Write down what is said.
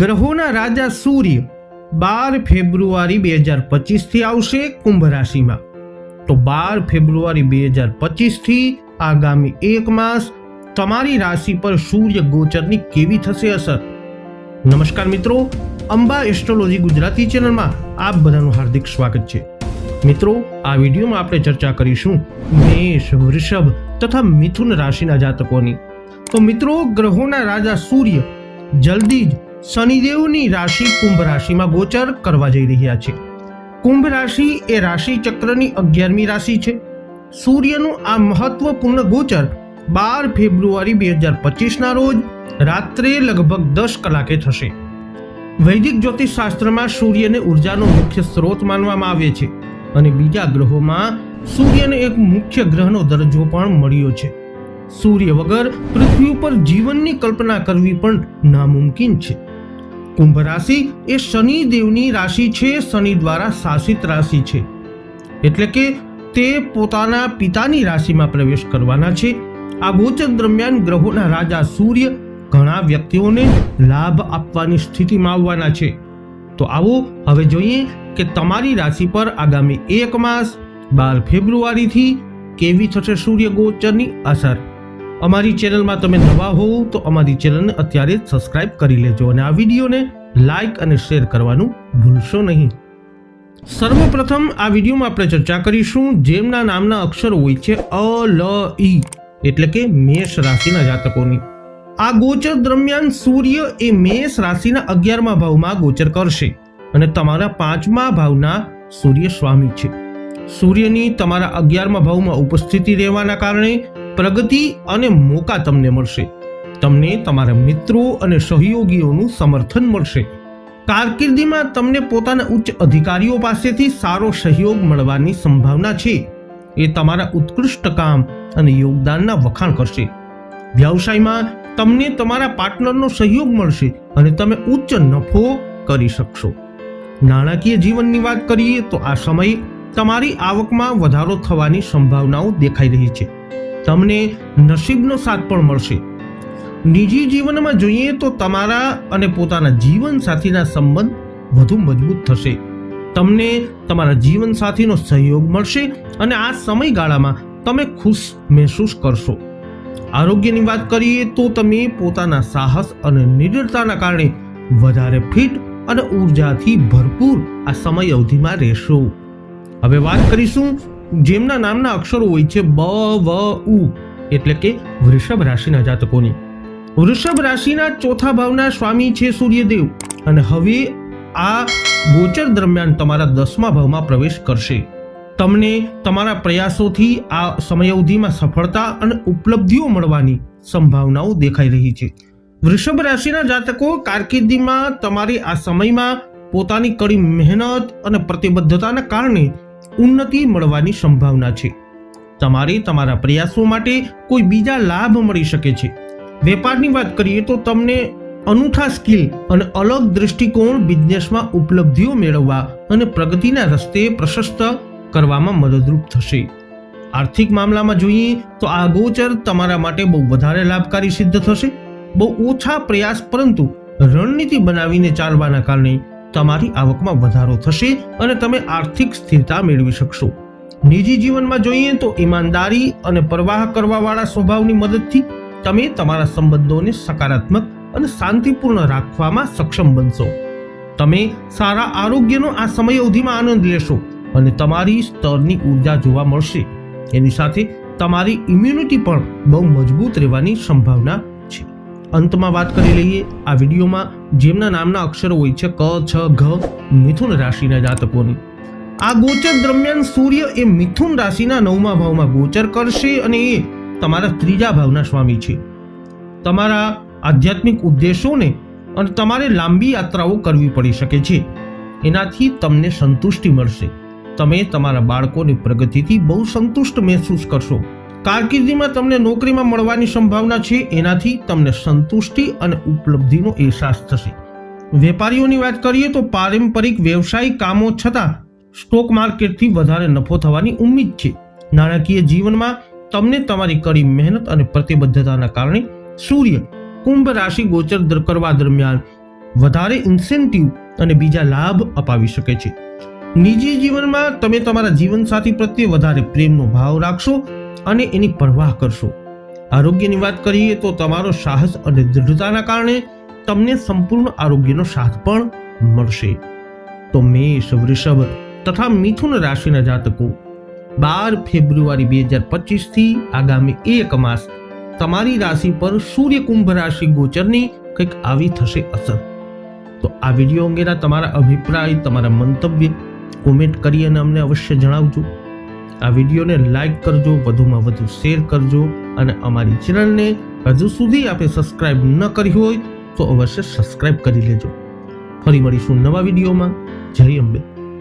ગ્રહોના રાજા સૂર્ય બાર ફેબ્રુઆરી બે હજાર પચીસથી આવશે કુંભ રાશિમાં. તો બાર ફેબ્રુઆરી બે હજાર પચીસથી આગામી એક માસ તમારી રાશિ પર સૂર્ય ગોચરની કેવી થશે અસર? નમસ્કાર મિત્રો, અંબા એસ્ટ્રોલોજી ગુજરાતી ચેનલમાં આપ બધાનું હાર્દિક સ્વાગત છે. મિત્રો, આ વિડીયોમાં આપણે ચર્ચા કરીશું મેષ, વૃષભ તથા મિથુન રાશિના જાતકોની. તો મિત્રો, ગ્રહોના રાજા સૂર્ય જલ્દી જ શનિદેવની રાશિ કુંભ રાશિમાં ગોચર કરવા જઈ રહ્યા છે. કુંભ રાશિ એ રાશિ ચક્રની અગિયારમી રાશિ છે. સૂર્યનું આ મહત્વપૂર્ણ ગોચર બાર ફેબ્રુઆરી બે હજાર પચીસના રોજ રાત્રે લગભગ દસ કલાકે થશે. વૈદિક જ્યોતિષ શાસ્ત્રમાં સૂર્યને ઉર્જાનો મુખ્ય સ્ત્રોત માનવામાં આવે છે અને બીજા ગ્રહોમાં સૂર્યને એક મુખ્ય ગ્રહનો દરજ્જો પણ મળ્યો છે. સૂર્ય વગર પૃથ્વી ઉપર જીવનની કલ્પના કરવી પણ નામુમકિન છે. કુંભ રાશિ એ શનિ દેવની રાશિ છે, શનિ દ્વારા શાસિત રાશિ છે. એટલે કે તે પોતાના પિતાની રાશિમાં પ્રવેશ કરવાના છે. આ ગોચર દરમિયાન ગ્રહોના રાજા સૂર્ય ઘણા વ્યક્તિઓને લાભ આપવાની સ્થિતિમાં આવવાના છે. તો આવો હવે જોઈએ કે તમારી રાશિ પર આગામી એક માસ બાર ફેબ્રુઆરીથી કેવી થશે સૂર્ય ગોચરની અસર? અમારી ચેનલમાં તમે નવા હોવ તો અમારી ચેનલને અત્યારે સબસ્ક્રાઇબ કરી લેજો અને આ વિડીયોને લાઈક અને શેર કરવાનું ભૂલશો નહીં. સર્વપ્રથમ આ વિડીયોમાં આપણે ચર્ચા કરીશું જેમના નામના અક્ષરો હોય છે અ, લ ઈ એટલે કે મેષ રાશિના જાતકોની. આ ગોચર દરમિયાન સૂર્ય એ મેષ રાશિના અગિયારમા ભાવમાં ગોચર કરશે અને તમારા પાંચમા ભાવના સૂર્ય સ્વામી છે. સૂર્યની તમારા અગિયારમા ભાવમાં ઉપસ્થિતિ રહેવાના કારણે પ્રગતિ અને મોકા તમને મળશે. તમને તમારા મિત્રો અને સહયોગીઓનું સમર્થન મળશે. કારકિર્દીમાં તમને પોતાના ઉચ્ચ અધિકારીઓ પાસેથી સારો સહયોગ મળવાની સંભાવના છે. એ તમારા ઉત્કૃષ્ટ કામ અને યોગદાનના વખાણ કરશે. વ્યવસાયમાં તમને તમારા પાર્ટનરનો સહયોગ મળશે અને તમે ઉચ્ચ નફો કરી શકશો. નાણાકીય જીવનની વાત કરીએ તો આ સમયે તમારી આવકમાં વધારો થવાની સંભાવનાઓ દેખાઈ રહી છે. તમને નસીબનો સાથ પણ મળશે. નિજી જીવનમાં જોઈએ તો તમારા અને પોતાના જીવન સાથીના સંબંધ વધુ મજબૂત થશે. તમને તમારા જીવન સાથીનો સહયોગ મળશે અને આ સમયગાળામાં તમે ખુશ મહેસૂસ કરશો. આરોગ્યની વાત કરીએ તો તમે પોતાના સાહસ અને નિડરતાના કારણે વધારે ફિટ અને ઉર્જાથી ભરપૂર આ સમય અવધિમાં રહેશો. હવે વાત કરીશું જેમના નામના અક્ષરો હોય છે બ, વ, ઉ, એટલે કે વૃષભ રાશિના જાતકોની. વૃષભ રાશિના ચોથા ભાવના સ્વામી છે સૂર્યદેવ અને હવે આ ગોચર દરમિયાન તમારા દસમા ભાવમાં પ્રવેશ કરશે. તમને તમારા પ્રયાસોથી આ સમયાવધિમાં સફળતા અને ઉપલબ્ધિઓ મળવાની સંભાવનાઓ દેખાઈ રહી છે. વૃષભ રાશિના જાતકો કારકિર્દીમાં તમારી આ સમયમાં પોતાની કડી મહેનત અને પ્રતિબદ્ધતાના કારણે ઉન્નતિ મળવાની સંભાવના છે. તમારે તમારા પ્રયાસો માટે કોઈ બીજા લાભ મળી શકે છે. વેપારની વાત કરીએ તો તમને અનૂઠા સ્કિલ અને અલગ દૃષ્ટિકોણ બિઝનેસમાં ઉપલબ્ધિઓ મેળવવા અને પ્રગતિના રસ્તે પ્રશસ્ત કરવામાં મદદરૂપ થશે. આર્થિક મામલામાં જોઈએ તો આ ગોચર તમારા માટે બહુ વધારે લાભકારી સિદ્ધ થશે. બહુ ઓછા પ્રયાસ પરંતુ રણનીતિ બનાવીને ચાલવાના કારણે તમારી આવકમાં વધારો થશે અને તમે આર્થિક સ્થિરતા મેળવી શકશો. નિજી જીવનમાં જોઈએ તો ઈમાનદારી અને પરવાહ કરવાવાળા સ્વભાવની મદદથી તમે તમારા સંબંધોને સકારાત્મક અને શાંતિપૂર્ણ રાખવામાં સક્ષમ બનશો. તમે સારા આરોગ્યનો આ સમય અવધિમાં આનંદ લેશો અને તમારી સ્તરની ઊર્જા જોવા મળશે. એની સાથે તમારી ઇમ્યુનિટી પણ બહુ મજબૂત રહેવાની સંભાવના અંતમાં વાત કરી લઈએ આ વિડીયોમાં, જેમના નામના અક્ષરો હોય છે ક, છ, ઘ, મિથુન રાશિના જાતકોની. આ ગોચર દરમિયાન સૂર્ય એ મિથુન રાશિના નવમા ભાવમાં ગોચર કરશે અને એ તમારા ત્રીજા ભાવના સ્વામી છે. તમારા આધ્યાત્મિક ઉદ્દેશોને અને તમારે લાંબી યાત્રાઓ કરવી પડી શકે છે. એનાથી તમને સંતુષ્ટિ મળશે. તમે તમારા બાળકોની પ્રગતિથી બહુ સંતુષ્ટ મહેસૂસ કરશો. કારકિર્દીમાં તમને નોકરીમાં મળવાની સંભાવના છે, એનાથી તમને સંતુષ્ટિ અને ઉપલબ્ધિનો અહેસાસ થશે. વેપારીઓની વાત કરીએ તો પારંપરિક વ્યવસાયિક કામો છતાં સ્ટોક માર્કેટથી વધારે નફો થવાની ઉમ્મીદ છે. નાણાકીય જીવનમાં તમને તમારી કડી મહેનત અને પ્રતિબદ્ધતાના કારણે સૂર્ય, કુંભ રાશિ ગોચર કરવા દરમિયાન વધારે ઇન્સેન્ટિવ અને બીજા લાભ અપાવી શકે છે. નિજી જીવનમાં તમે તમારા જીવનસાથી પ્રત્યે વધારે પ્રેમનો ભાવ રાખશો અને એની પરવાહ કરશો. આરોગ્યની વાત કરીએ તો તમારો સાહસ અને દૃઢતાના કારણે તમને સંપૂર્ણ આરોગ્યનો સાથ પણ મળશે. તો મેષ, વૃષભ તથા મિથુન રાશિના જાતકો, બાર ફેબ્રુઆરી બે હજાર પચીસથી આગામી એક માસ તમારી રાશિ પર સૂર્ય કુંભ રાશિ ગોચરની કંઈક આવી થશે અસર. તો આ વીડિયો અંગેના તમારા અભિપ્રાય, તમારા મંતવ્ય કોમેન્ટ કરી અને અમને અવશ્ય જણાવજો. આ વિડીયોને લાઇક કરજો, વધુમાં વધુ શેર કરજો અને અમારી ચેનલને હજુ સુધી આપે સબસ્ક્રાઇબ ન કરી હોય તો અવશ્ય સબસ્ક્રાઇબ કરી લેજો. ફરી મળીશું નવા વિડીયોમાં. જય અંબે.